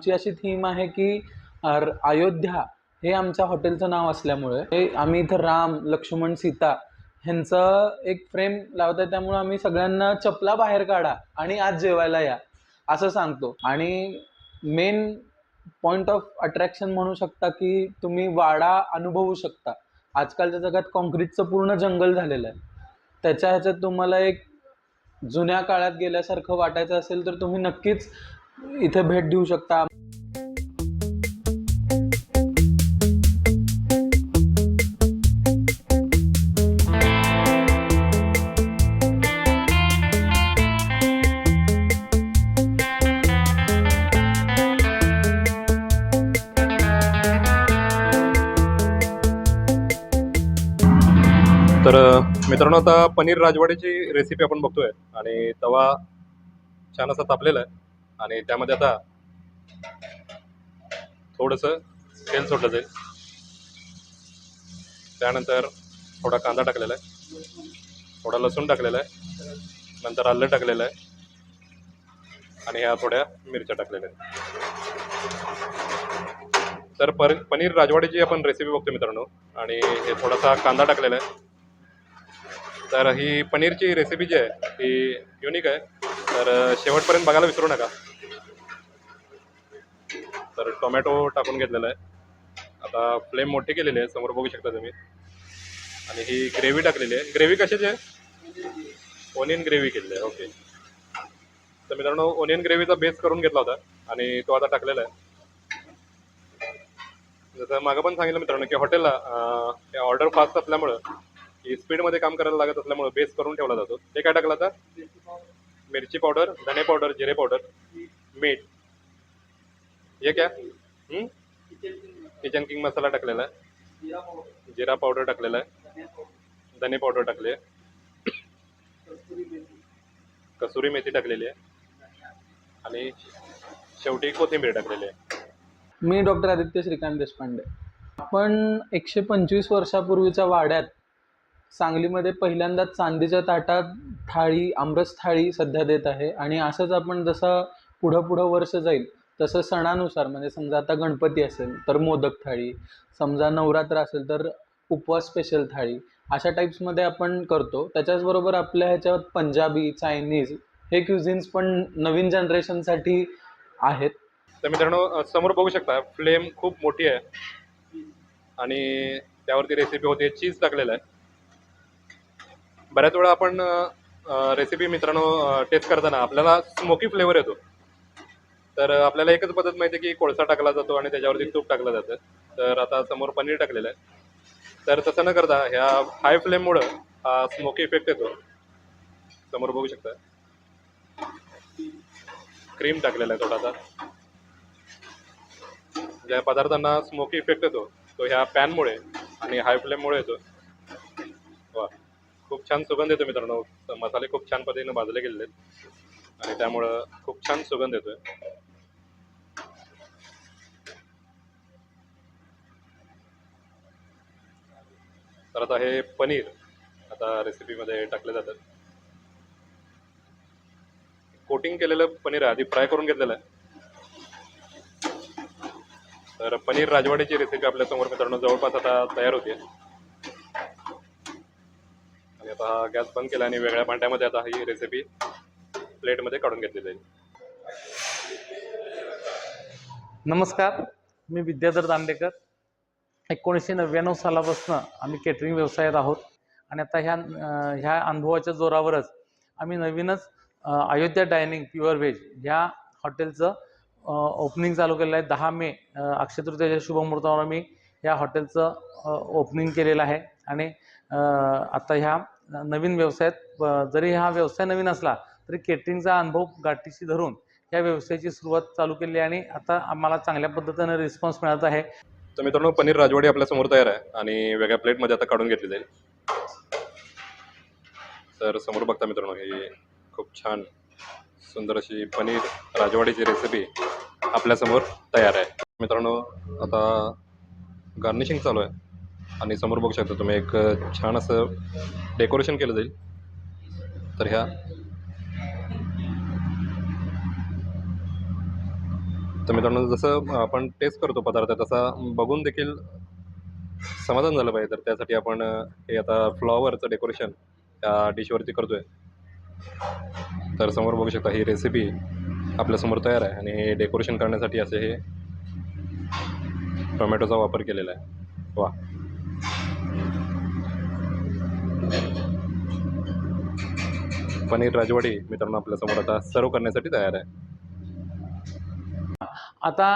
आमची अशी थीम आहे की अयोध्या हे आमच्या हॉटेलचं नाव असल्यामुळे हे आम्ही इथं राम लक्ष्मण सीता ह्यांचं एक फ्रेम लावत आहे त्यामुळे आम्ही सगळ्यांना चपला बाहेर काढा आणि आज जेवायला या असं सांगतो. आणि मेन पॉईंट ऑफ अट्रॅक्शन म्हणू शकता की तुम्ही वाडा अनुभवू शकता. आजकालच्या जगात कॉन्क्रीटचं पूर्ण जंगल झालेलं आहे. त्याच्या ह्याच्यात तुम्हाला एक जुन्या काळात गेल्यासारखं वाटायचं असेल तर तुम्ही नक्कीच इथे भेट देऊ शकता. मित्रांनो आता पनीर राजवाड्याची रेसिपी आपण बघतोय आणि तवा छान असा तापलेला आहे. आणि त्यामध्ये आता थोडंसं तेल सोडलं जाईल. त्यानंतर थोडा कांदा टाकलेला आहे. थोडा लसूण टाकलेला आहे. नंतर आलं टाकलेलं आहे. आणि ह्या थोड्या मिरच्या टाकलेल्या आहेत. तर पर पनीर राजवाड्याची आपण रेसिपी बघतो मित्रांनो. आणि हे थोडासा कांदा टाकलेला आहे. तर ही पनीरची रेसिपी जी आहे ती युनिक आहे. तर शेवटपर्यंत बघायला विसरू नका. तर टोमॅटो टाकून घेतलेला आहे. आता फ्लेम मोठी केलेली आहे समोर बघू शकता तुम्ही. आणि ही ग्रेव्ही टाकलेली आहे. ग्रेव्ही कशाची आहे? ओनियन ग्रेव्ही केलेली आहे ओके तर मित्रांनो ओनियन ग्रेव्हीचा बेस करून घेतला होता आणि तो आता टाकलेला आहे. जसं मागं पण सांगितलं मित्रांनो की हॉटेलला ऑर्डर फास्ट असल्यामुळं की स्पीडमध्ये काम करायला लागत असल्यामुळे बेस करून ठेवला जातो. ते काय टाकलं आता. मिरची पावडर धने पावडर जिरे पावडर मीठ. हे क्या किचन किंग मसाला टाकलेला आहे. जिरा पावडर टाकलेला आहे. धने पावडर टाकले कसुरी मेथी टाकलेली आहे. आणि शेवटी कोथिंबीर टाकलेली आहे. मी डॉक्टर आदित्य श्रीकांत देशपांडे. आपण एकशे पंचवीस वर्षापूर्वीच्या वाड्यात सांगलीमध्ये पहिल्यांदा चांदीच्या ताटात थाळी आमरस थाळी सध्या देत आहे. आणि असंच आपण जसं पुढं पुढं वर्ष जाईल तसं सणानुसार म्हणजे समजा आता गणपती असेल तर मोदक थाळी समजा नवरात्र असेल तर उपवास स्पेशल थाळी अशा टाईप्समध्ये आपण करतो. त्याच्याचबरोबर आपल्या ह्याच्यात पंजाबी चायनीज हे क्युझिन्स पण नवीन जनरेशनसाठी आहेत. तर मित्रांनो समोर बघू शकता फ्लेम खूप मोठी आहे. आणि त्यावरती रेसिपी होते चीज टाकलेलं आहे. बऱ्याच वेळा आपण रेसिपी मित्रांनो टेस्ट करताना आपल्याला स्मोकी फ्लेवर येतो. तर आपल्याला एकच पद्धत माहिती आहे की कोळसा टाकला जातो आणि त्याच्यावरती तूप टाकलं जातं. तर आता समोर पनीर टाकलेलं आहे. तर तसं न करता ह्या हाय फ्लेममुळं हा स्मोकी इफेक्ट येतो. समोर बघू शकता. क्रीम टाकलेला आहे थोडासा. ज्या पदार्थांना स्मोकी इफेक्ट येतो तो ह्या पॅनमुळे आणि हाय फ्लेममुळे येतो. वा. खूप छान सुगंध येतो मित्रांनो. मसाले खूप छान पद्धतीने भाजले गेलेले आहेत. आणि त्यामुळं खूप छान सुगंध येतोय. तर आता हे पनीर आता रेसिपीमध्ये टाकले जातात. कोटिंग केलेलं पनीर आहे आधी फ्राय करून घेतलेलं आहे. तर पनीर राजवाडीची रेसिपी आपल्यासमोर मित्रांनो जवळपास आता तयार होते आता गॅस बंद केला आणि वेगळ्या भांड्यामध्ये आता ही रेसिपी प्लेटमध्ये काढून घेतली जाईल. नमस्कार मी विद्याधर दांडेकर. एकोणीसशे नव्याण्णव सालापासून आम्ही केटरिंग व्यवसायात आहोत आणि आता ह्या ह्या अनुभवाच्या जोरावरच आम्ही नवीनच अयोध्या डायनिंग प्युअर व्हेज ह्या हॉटेलचं ओपनिंग चालू केलेलं आहे. दहा मे अक्षयतृतीयाच्या शुभमुहूर्तावर आम्ही या हॉटेलचं ओपनिंग केलेलं आहे. आणि आता ह्या नवीन व्यवसायात जरी हा व्यवसाय नवीन असला तरी केटरिंगचा अनुभव गाठीशी धरून या व्यवसायाची सुरुवात चालू केली आहे आणि आता आम्हाला चांगल्या पद्धतीने रिस्पॉन्स मिळत आहे. तर मित्रांनो पनीर राजवाडी आपल्यासमोर तयार आहे आणि वेगळ्या प्लेटमध्ये आता काढून घेतली जाईल. तर समोर बघता मित्रांनो ही खूप छान सुंदर अशी पनीर राजवाडीची रेसिपी आपल्यासमोर तयार आहे. मित्रांनो आता गार्निशिंग चालू आहे. आणि समोर बघू शकता तुम्ही एक छान असं डेकोरेशन केलं जाईल. तर ह्या. तर मित्रांनो जसं आपण टेस्ट करतो पदार्थ तसा बघून देखील समाधान झालं पाहिजे. तर त्यासाठी आपण हे आता फ्लॉवरचं डेकोरेशन त्या डिशवरती करतो आहे तर समोर बघू शकता ही रेसिपी आपल्यासमोर तयार आहे आणि हे डेकोरेशन करण्यासाठी असे हे टोमॅटोचा वापर केलेला आहे. वा. पनीर राजवाडी मित्रांनो आपल्यासमोर आता सर्व करण्यासाठी तयार आहे. आता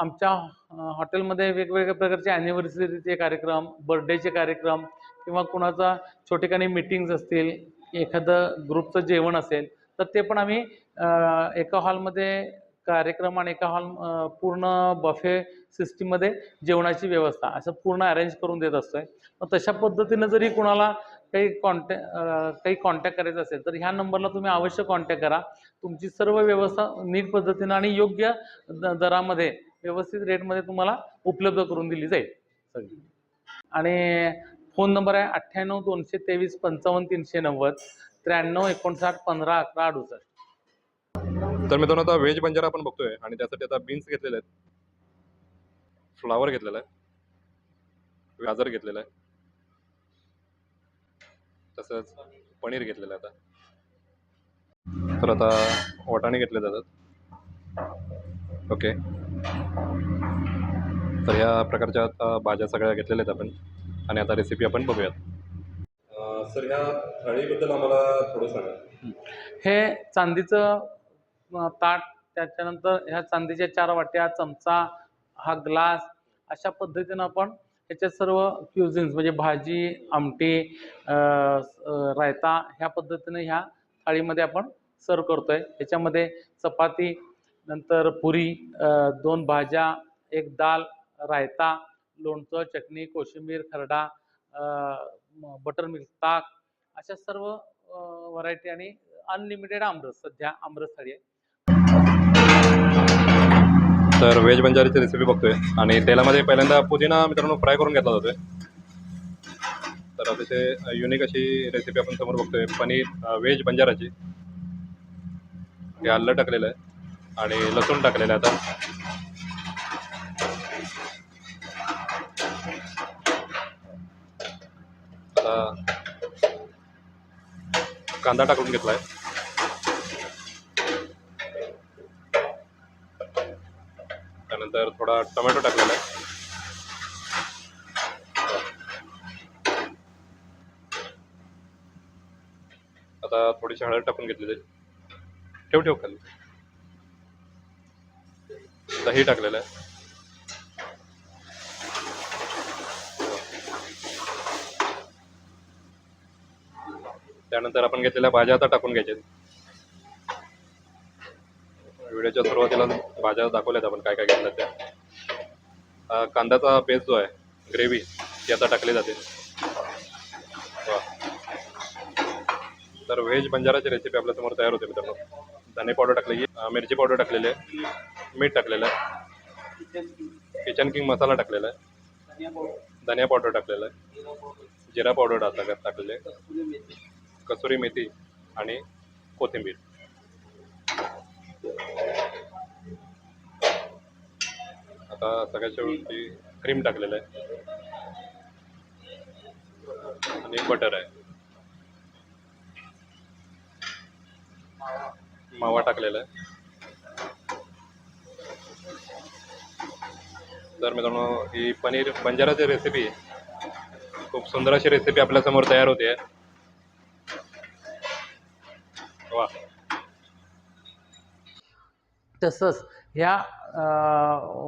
आमच्या हॉटेलमध्ये वेगवेगळ्या प्रकारचे ॲनिव्हर्सरीचे कार्यक्रम बर्थडेचे कार्यक्रम किंवा कुणाचा छोटेखानी मीटिंग्स असतील एखादं ग्रुपचं जेवण असेल तर ते पण आम्ही एका हॉलमध्ये कार्यक्रम आणि एका हॉल पूर्ण बफे सिस्टीममध्ये जेवणाची व्यवस्था असं पूर्ण अरेंज करून देत असतोय. मग तशा पद्धतीनं जरी कुणाला काही कॉन्टॅ काही कॉन्टॅक्ट करायचं असेल तर ह्या नंबरला तुम्ही अवश्य कॉन्टॅक्ट करा. तुमची सर्व व्यवस्था नीट पद्धतीनं आणि योग्य दरामध्ये व्यवस्थित रेटमध्ये तुम्हाला उपलब्ध करून दिली जाईल. सगळी. आणि फोन नंबर आहे अठ्ठ्याण्णव दोनशे तेवीस पंचावन्न तीनशे नव्वद त्र्याण्णव एकोणसाठ पंधरा अकरा अडुसष्ट. तर मित्रांनो आता व्हेज बंजारा आपण बघतोय आणि त्यासाठी आता बीन्स घेतलेले आहेत. फ्लावर घेतलेला आहे. गाजर घेतलेला आहे. तसंच पनीर घेतलेलं आता. तर आता वाटाणे घेतले जातात. ओके. तर ह्या प्रकारच्या आता भाज्या सगळ्या घेतलेल्या आहेत आपण. आणि आता रेसिपी आपण बघूयात. सर ह्या थाळीबद्दल आम्हाला थोडं सांगा. हे चांदीचं ताट त्याच्यानंतर ह्या चांदीच्या चार वाट्या चमचा हा ग्लास अशा पद्धतीनं आपण ह्याच्यात सर्व क्युझिन्स म्हणजे भाजी आमटी रायता ह्या पद्धतीने ह्या थाळीमध्ये आपण सर्व करतोय. ह्याच्यामध्ये चपाती नंतर पुरी दोन भाज्या एक दाल रायता लोणचं चटणी कोशिंबीर खरडा बटर मिल्क ताक अशा सर्व व्हरायटी आणि अनलिमिटेड आमरस. सध्या आमरस थाळी आहे. तर व्हेज बंजारीची रेसिपी बघतोय. आणि तेलामध्ये पहिल्यांदा पुदिना मित्रांनो फ्राय करून घेतला जातोय. तर अतिशय युनिक अशी रेसिपी आपण समोर बघतोय. पनीर व्हेज बंजाराची. हे आलं टाकलेलं आहे. आणि लसूण टाकलेलं आहे आता. कांदा टाकून घेतला आहे त्यानंतर थोडा टोमॅटो टाकलेला आहे. आता थोडीशी हळद टाकून घेतली आहे. ठेव ठेव खाली. दही टाकलेलं आहे. त्यानंतर आपण घेतलेल्या भाज्या आता टाकून घ्यायच्या व्हिडिओच्या सुरुवातीला भाज्या दाखवल्यात आपण काय काय घेतलं त्या कांद्याचा पेस्ट जो आहे ग्रेव्ही ती आता टाकली जाते. तर व्हेज बंजाराची रेसिपी आपल्यासमोर तयार होते मित्रांनो. धने पावडर टाकलेली मिरची पावडर टाकलेली आहे मीठ टाकलेलं आहे किचन किंग मसाला टाकलेला आहे धनिया पावडर टाकलेला आहे जिरा पावडर टाकला टाकलेले आहे कसुरी मेथी आणि कोथिंबीर. आता सगळ्याच्या वरती क्रीम टाकलेलं आहे. आणि बटर आहे. मावा टाकलेला आहे. तर मित्रांनो ही पनीर बंजाराची रेसिपी खूप सुंदर अशी रेसिपी आपल्यासमोर तयार होते. आहे तसंच ह्या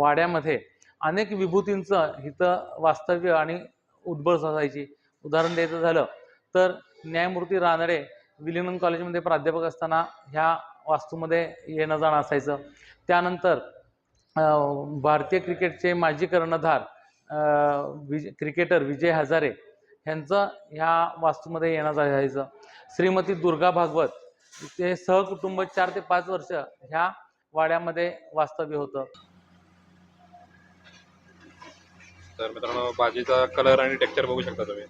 वाड्यामध्ये अनेक विभूतींचं इथं वास्तव्य आणि उद्बळ असायची. उदाहरण द्यायचं झालं तर न्यायमूर्ती रानडे विलिंगडन कॉलेजमध्ये प्राध्यापक असताना ह्या वास्तूमध्ये येणं जाणं असायचं. त्यानंतर भारतीय क्रिकेटचे माजी कर्णधार विज क्रिकेटर विजय हजारे ह्यांचं ह्या वास्तूमध्ये येणं जायचं. श्रीमती दुर्गा भागवत ते सहकुटुंब चार ते पाच वर्ष ह्या वाड्यामध्ये वास्तव्य होतं. तर मित्रांनो भाजीचा कलर आणि टेक्स्चर बघू शकता तुम्ही.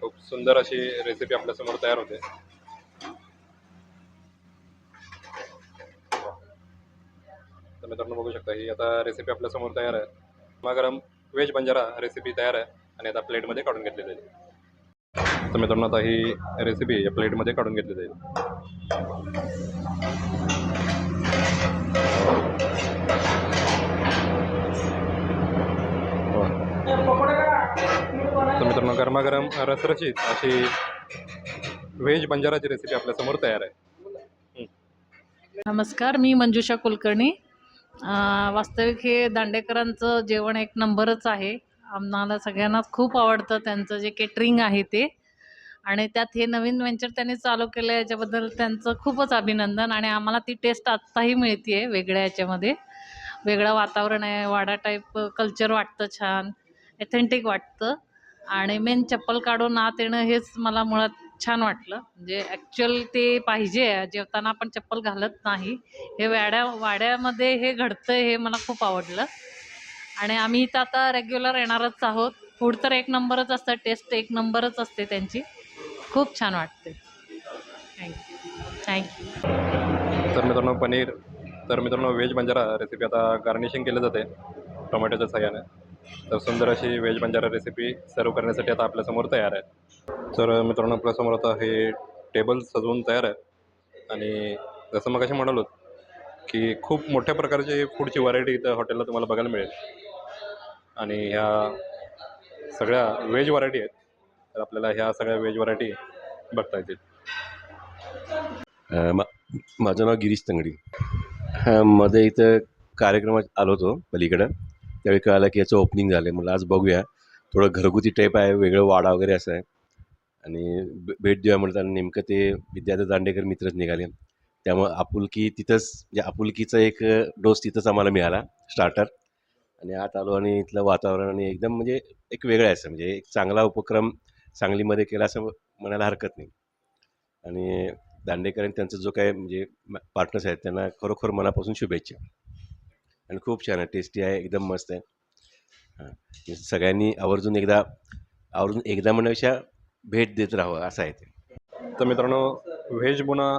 खूप सुंदर अशी रेसिपी आपल्यासमोर तयार होते. तर मित्रांनो बघू शकता ही आता रेसिपी आपल्यासमोर तयार आहे. गरम व्हेज बंजारा रेसिपी तयार आहे आणि आता प्लेटमध्ये काढून घेतली जाईल. तर मित्रांनो आता ही रेसिपी या प्लेटमध्ये काढून घेतली जाईल. हो. तर मित्रांनो गरमागरम रसरशीत अशी व्हेज बंजाराची रेसिपी आपल्यासमोर तयार आहे. नमस्कार मी मंजुषा कुलकर्णी. वास्तविक हे दांडेकरांचं जेवण एक नंबरच आहे. आम्हाला सगळ्यांनाच खूप आवडतं त्यांचं जे केटरिंग आहे ते. आणि त्यात हे नवीन व्हेंचर त्यांनी चालू केलं आहे याच्याबद्दल त्यांचं खूपच अभिनंदन आणि आम्हाला ती टेस्ट आत्ताही मिळते आहे वेगळ्या याच्यामध्ये. वेगळं वातावरण आहे वाडा टाईप कल्चर वाटतं छान एथेंटिक वाटतं. आणि मेन चप्पल काढून आत येणं हेच मला मुळात छान वाटलं. म्हणजे ॲक्च्युअल ते पाहिजे जेवताना आपण चप्पल घालत नाही. हे वाड्या वाड्यामध्ये हे घडतं हे मला खूप आवडलं. आणि आम्ही इथं आता रेग्युलर येणारच आहोत. फूड तर एक नंबरच असतं टेस्ट एक नंबरच असते त्यांची. खूप छान वाटते थँक्यू थँक्यू तर मित्रांनो पनीर. तर मित्रांनो व्हेज बंजारा रेसिपी आता गार्निशिंग केलं जाते टोमॅटोच्या सहाय्याने. तर सुंदर अशी व्हेज बंजारा रेसिपी सर्व करण्यासाठी आता आपल्यासमोर तयार आहे. तर मित्रांनो आपल्यासमोर आता हे टेबल सजवून तयार आहे. आणि जसं मग असे म्हणालो की खूप मोठ्या प्रकारची फूडची व्हरायटी इथं हॉटेलला तुम्हाला बघायला मिळेल. आणि ह्या सगळ्या व्हेज व्हरायटी आहेत. तर आपल्याला ह्या सगळ्या व्हेज व्हरायटी बघता येतील. मा माझं नाव गिरीश तंगडी. मध्ये इथं कार्यक्रमात आलो होतो पलीकडं. त्यावेळी कळालं की याचं ओपनिंग झालं आहे मला आज बघूया. थोडं घरगुती टाईप आहे वेगळं वाडा वगैरे असं आहे. आणि भेट देऊया म्हणतात नेमकं ते विद्यार्थी दांडेकर मित्रच निघाले. त्यामुळं आपुलकी तिथंच म्हणजे आपुलकीचा एक डोस तिथंच आम्हाला मिळाला स्टार्टर आणि आत आलो आणि इथलं वातावरण आणि एकदम म्हणजे एक वेगळं असं. म्हणजे एक चांगला उपक्रम सांगलीमध्ये केला असं म्हणायला हरकत नाही. आणि दांडेकर आणि त्यांचा जो काय म्हणजे पार्टनर्स आहेत त्यांना खरोखर मनापासून शुभेच्छा. आणि खूप छान आहे टेस्टी आहे एकदम मस्त आहे. हां. सगळ्यांनी आवर्जून एकदा आवर्जून एकदा म्हणण्यापेक्षा भेट देत राहावं असं आहे ते. तर मित्रांनो व्हेज बुना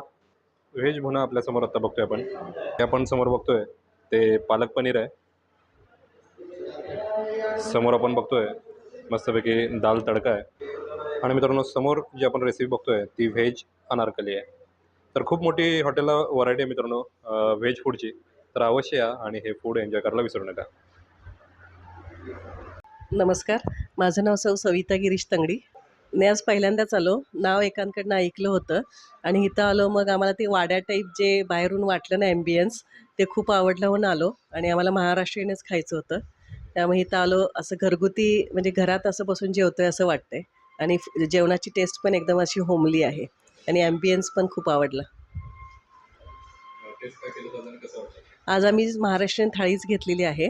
व्हेज बुना आपल्यासमोर आत्ता बघतोय आपण. हे आपण समोर बघतोय ते पालक पनीर आहे. समोर आपण बघतोय मस्तपैकी दाल तडका आहे. आणि मित्रांनो समोर जी आपण रेसिपी बघतोय ती व्हेज अनारकली आहे. तर खूप मोठी हॉटेलला व्हरायटी आहे मित्रांनो. व्हेज फूडची तर अवश्य या आणि हे फूड एन्जॉय करायला विसरू नका. नमस्कार. माझं नाव सौ सविता गिरीश तंगडी. मी आज पहिल्यांदाच आलो. नाव एकांकडनं ऐकलं होतं. आणि इथं आलो मग आम्हाला ते वाड्या टाईप जे बाहेरून वाटलं ना ॲम्बियन्स ते खूप आवडलं म्हणून आलो. आणि आम्हाला महाराष्ट्रीयनच खायचं होतं. त्यामुळे इथं आलो असं घरगुती म्हणजे घरात असं बसून जेवतोय असं वाटतंय. आणि जेवणाची टेस्ट पण एकदम अशी होमली आहे. आणि ॲम्बियन्स पण खूप आवडला. आज आम्ही महाराष्ट्रीयन थाळीच घेतलेली आहे.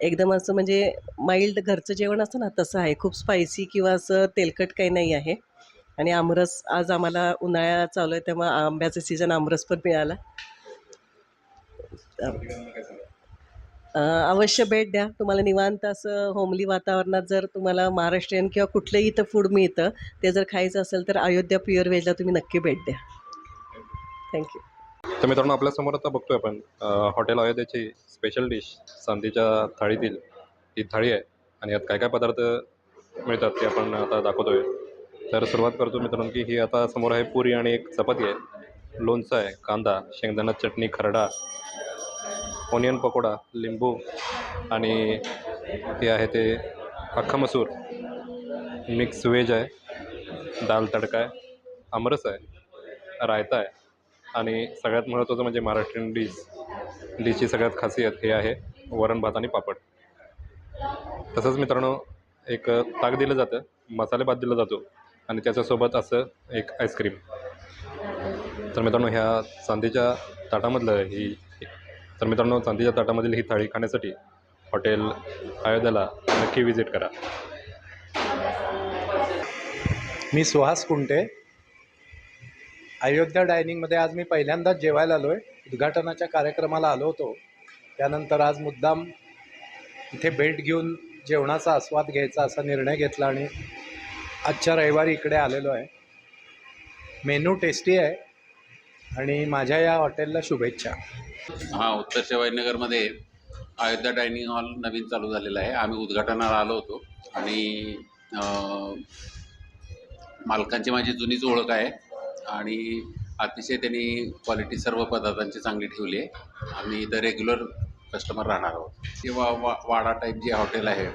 एकदम असं म्हणजे माइल्ड घरचं जेवण असतं ना तसं आहे. खूप स्पायसी किंवा असं तेलकट काही नाही आहे. आणि आमरस आज आम्हाला उन्हाळा चालू आहे त्यामुळे आंब्याचं सीझन आमरस पण मिळाला. अवश्य भेट द्या. तुम्हाला निवांत असं होमली वातावरणात जर तुम्हाला महाराष्ट्रीयन किंवा कुठलंही इथं फूड मिळतं ते जर खायचं असेल तर अयोध्या प्युअर व्हेजला तुम्ही नक्की भेट द्या. थँक्यू तर मित्रांनो आपल्यासमोर आता बघतोय आपण हॉटेल अयोध्याची स्पेशल डिश सांदीच्या थाळीतील ही थाळी आहे आणि यात काय काय पदार्थ मिळतात ते आपण आता दाखवतोय. तर सुरुवात करतो मित्रांनो की ही आता समोर आहे पुरी आणि एक चपाती आहे. लोणचं आहे कांदा शेंगदाणा चटणी खरडा ओनियन पकोडा लिंबू आणि हे आहे ते अख्खा मसूर. मिक्स व्हेज आहे दाल तडका आहे आमरस आहे रायता आहे आणि सगळ्यात महत्त्वाचं म्हणजे महाराष्ट्रीयन डिश. डिशची सगळ्यात खासियत हे आहे वरण भात आणि पापड. तसंच मित्रांनो एक ताक दिलं जातं मसाले भात दिला जातो आणि त्याच्यासोबत असं एक आईस्क्रीम तर मित्रांनो ह्या चांदीच्या ताटामधलं ही तर मित्रांनो चांदीच्या ताटामधील ही थाळी खाण्यासाठी हॉटेल अयोध्याला नक्की विजिट करा. मी सुहास कुंटे. अयोध्या डायनिंगमध्ये आज मी पहिल्यांदाच जेवायला आलो आहे उद्घाटनाच्या कार्यक्रमाला आलो होतो. त्यानंतर आज मुद्दाम इथे भेट घेऊन जेवणाचा आस्वाद घ्यायचा असा निर्णय घेतला आणि आजच्या रविवारी इकडे आलेलो आहे. मेनू टेस्टी आहे. आणि माझ्या या हॉटेलला शुभेच्छा. हा उत्तर शिवाजीनगरमध्ये अयोध्या डायनिंग हॉल नवीन चालू झालेला आहे. आम्ही उद्घाटनाला आलो होतो आणि मालकांची माझी जुनीच ओळख आहे आणि अतिशय त्यांनी क्वालिटी सर्व पदार्थांची चांगली ठेवली आहे. आम्ही इथं रेग्युलर कस्टमर राहणार आहोत. ते वा वा वाडा टाईप जे हॉटेल आहे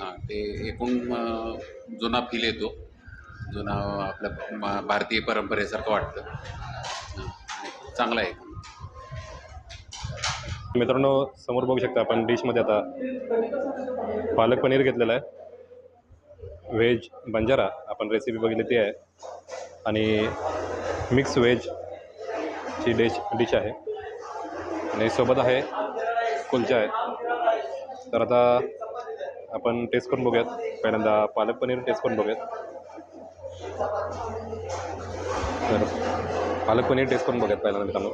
हां ते एकूण जुना फील येतो. जुना आपल्या भारतीय परंपरेसारखं वाटतं. चांगलं आहे. मित्रांनो समोर बघू शकता आपण डिशमध्ये आता पालक पनीर घेतलेलं आहे. व्हेज बंजारा आपण रेसिपी बघितली ती आहे. आणि मिक्स व्हेज ची डिश डिश आहे. आणि सोबत आहे कुलचा आहे. तर आता आपण टेस्ट करून बघूयात. पहिल्यांदा पालक पनीर टेस्ट करून बघूयात. तर पालक पनीर टेस्ट करून बघत पाहिला मित्रांनो.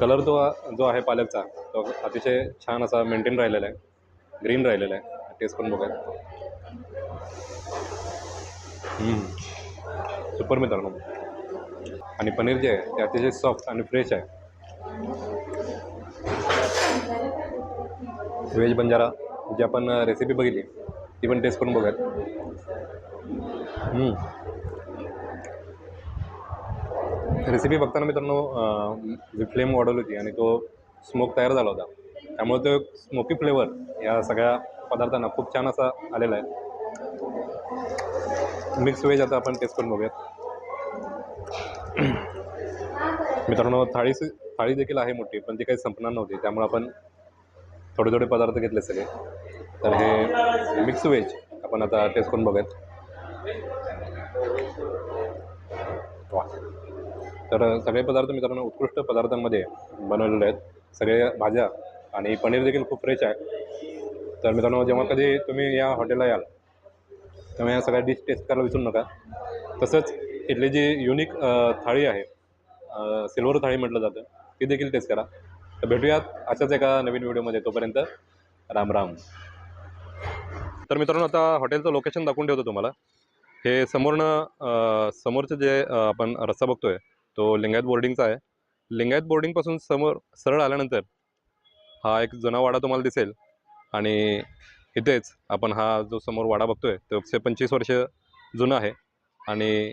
कलर तो जो आहे पालकचा तो अतिशय छान असा मेंटेन राहिलेला आहे. ग्रीन राहिलेला आहे. टेस्ट करून बघूयात सुपर मित्रांनो. आणि पनीर जे आहे ते अतिशय सॉफ्ट आणि फ्रेश आहे. व्हेज बंजारा जी आपण रेसिपी बघितली ती पण टेस्ट करून बघूयात. रेसिपी बघताना मित्रांनो जी फ्लेम वाढवली होती आणि तो स्मोक तयार झाला होता. त्यामुळे तो स्मोकी फ्लेवर या सगळ्या पदार्थांना खूप छान असा आलेला आहे. मिक्स व्हेज आता आपण टेस्ट करून बघूयात. मित्रांनो थाळी थाळी देखील आहे मोठी पण ती काही संपणार नव्हती. त्यामुळे आपण थोडे थोडे पदार्थ घेतले सगळे. तर हे मिक्स व्हेज आपण आता टेस्ट करून बघूयात. वा तर सगळे पदार्थ मित्रांनो उत्कृष्ट पदार्थांमध्ये बनवलेले आहेत. सगळे भाज्या आणि पनीर देखील खूप फ्रेश आहे. तर मित्रांनो जेव्हा कधी तुम्ही या हॉटेलला याल तेव्हा या सगळ्या डिश टेस्ट करायला विसरू नका. तसंच इथली जी युनिक थाळी आहे सिल्वर थाळी म्हटलं जातं ती देखील टेस्ट करा. तर भेटूयात अशाच एका नवीन व्हिडिओमध्ये तोपर्यंत राम राम. तर मित्रांनो आता हॉटेलचं लोकेशन दाखवून ठेवतो तुम्हाला. हे समोरनं समोरचं जे आपण रस्ता बघतोय तो लिंगायत बोर्डिंगचा आहे. लिंगायत बोर्डिंगपासून समोर सरळ आल्यानंतर हा एक जुना वाडा तुम्हाला दिसेल. आणि इथेच आपण हा जो समोर वाडा बघतोय तो एकशे पंचवीस वर्ष जुना आहे. आणि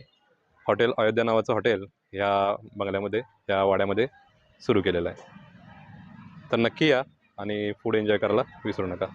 हॉटेल अयोध्या नावाचं हॉटेल ह्या बंगल्यामध्ये या वाड्यामध्ये सुरू केलेलं आहे. तर नक्की या आणि फूड एन्जॉय करायला विसरू नका.